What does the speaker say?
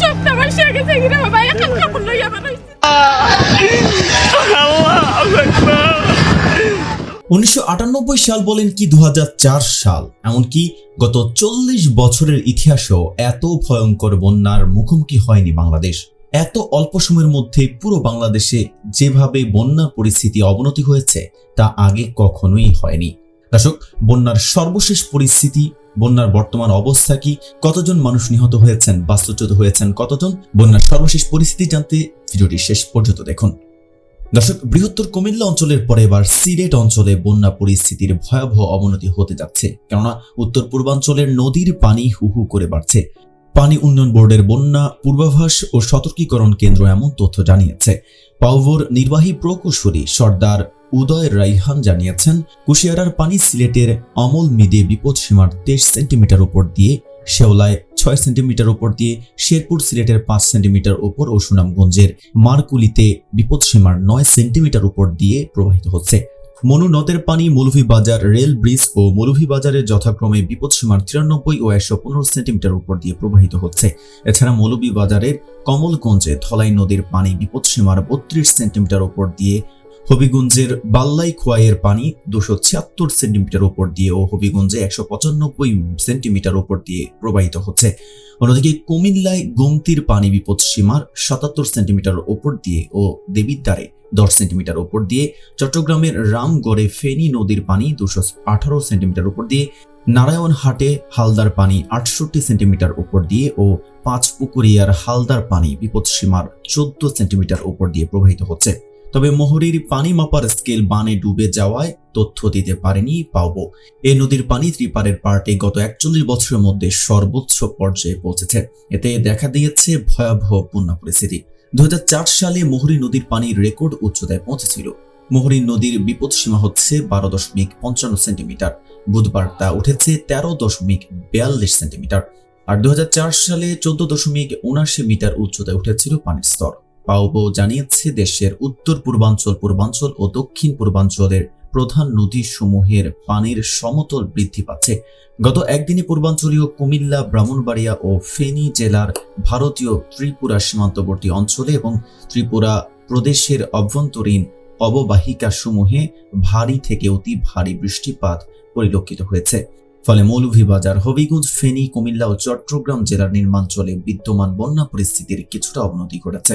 সবটা উনিশশো সাল বলেন কি দু সাল, এমনকি গত চল্লিশ বছরের ইতিহাসেও এত ভয়ঙ্কর বন্যার মুখোমুখি হয়নি বাংলাদেশ। এত অল্প সময়ের মধ্যে পুরো বাংলাদেশে যেভাবে বন্যার পরিস্থিতি অবনতি হয়েছে, তা আগে কখনোই হয়নি। দর্শক, বন্যার সর্বশেষ পরিস্থিতি বন্যার বর্তমান অবস্থা কি? কতজন মানুষ নিহত হয়েছেন? বাস্তুচ্যুত হয়েছেন কতজন? বন্যার সর্বশেষ পরিস্থিতি জানতে ভিডিওটি শেষ পর্যন্ত দেখুন। দর্শক, বৃহত্তর কুমিল্লা অঞ্চলের পরে এবার সিলেট অঞ্চলে বন্যা পরিস্থিতির ভয়াবহ অবনতি হতে যাচ্ছে। কেননা, উত্তর পূর্বাঞ্চলের নদীর পানি হু হু করে বাড়ছে। পানি উন্নয়ন বোর্ডের বন্যা পূর্বাভাস ও সতর্কীকরণ কেন্দ্র এমন তথ্য জানিয়েছে। পাউভোর নির্বাহী প্রকৌশলী সর্দার উদয় রাইহান জানিয়েছেন, কুশিয়ারার পানি সিলেটের অমল মিদে বিপদসীমার তেইশ সেন্টিমিটার উপর দিয়ে শেওলায় ছয় সেন্টিমিটার উপর দিয়ে শেরপুর সিলেটের পাঁচ সেন্টিমিটার উপর ও সুনামগঞ্জের মারকুলিতে বিপদসীমার নয় সেন্টিমিটার উপর দিয়ে প্রবাহিত হচ্ছে। মনু নদের পানি মৌলভীবাজার রেল ব্রিজ ও মৌলভীবাজারে যথাক্রমে বিপদসীমার তিরানব্বই ও একশো পনেরো সেন্টিমিটার উপর দিয়ে প্রবাহিত হচ্ছে। এছাড়া মৌলভীবাজারের কমলগঞ্জে ধলাই নদীর পানি বিপদসীমার বত্রিশ সেন্টিমিটার উপর দিয়ে হবিগঞ্জের বাল্লাই খোয়াইয়ের পানি দুশো ছিয়াত্তর সেন্টিমিটার উপর দিয়ে ও হবিগঞ্জে একশো পঁচানব্বই সেন্টিমিটার উপর দিয়ে প্রবাহিত হচ্ছে। অন্যদিকে কুমিল্লায় গোমতির পানি বিপদ সীমার সাতাত্তর সেন্টিমিটার উপর দিয়ে ও দেবিদ্বারে দশ সেন্টিমিটার উপর দিয়ে চট্টগ্রামের রামগড়ে ফেনী নদীর পানি দুশো আঠারো সেন্টিমিটার উপর দিয়ে, নারায়ণহাটে হালদার পানি আটষট্টি সেন্টিমিটার উপর দিয়ে ও পাঁচ পুকুরিয়ার হালদার পানি বিপদ সীমার চোদ্দ সেন্টিমিটার উপর দিয়ে প্রবাহিত হচ্ছে। তবে মোহরীর পানি মাপার স্কেল বানে ডুবে যাওয়ায় তথ্য দিতে পারেনি পাওবো। এই নদীর পানি ত্রিপারের পার্টে গত একচল্লিশ বছরের মধ্যে সর্বোচ্চ পর্যায়ে পৌঁছেছে। এতে দেখা দিয়েছে ভয়াবহ বন্যা পরিস্থিতি। দুই হাজার চার সালে মোহরী নদীর পানির রেকর্ড উচ্চতায় পৌঁছেছিল। মোহরী নদীর বিপদ সীমা হচ্ছে বারো দশমিক পঞ্চান্ন সেন্টিমিটার। বুধবার তা উঠেছে তেরো দশমিক বিয়াল্লিশ সেন্টিমিটার। আর দুই হাজার চার সালে চোদ্দ দশমিক উনাশি মিটার উচ্চতায় উঠেছিল পানির স্তর। পাওবো জানিয়েছে দেশের উত্তর পূর্বাঞ্চল পূর্বাঞ্চল ও দক্ষিণ পূর্বাঞ্চলের প্রধান নদী সমূহের পানির সমতল বৃদ্ধি পাচ্ছে। গত একদিনে পূর্বাঞ্চলীয় কুমিল্লা, ব্রাহ্মণবাড়িয়া ও ফেনী জেলার ভারতীয় ত্রিপুরা সীমান্তবর্তী অঞ্চলে এবং ত্রিপুরা প্রদেশের অভ্যন্তরীণ অববাহিকা সমূহে ভারী থেকে অতি ভারী বৃষ্টিপাত পরিলক্ষিত হয়েছে। ফলে মৌলভীবাজার, হবিগঞ্জ, ফেনী, কুমিল্লা ও চট্টগ্রাম জেলার নির্মাঞ্চলে বিদ্যমান বন্যা পরিস্থিতির কিছুটা অবনতি ঘটেছে।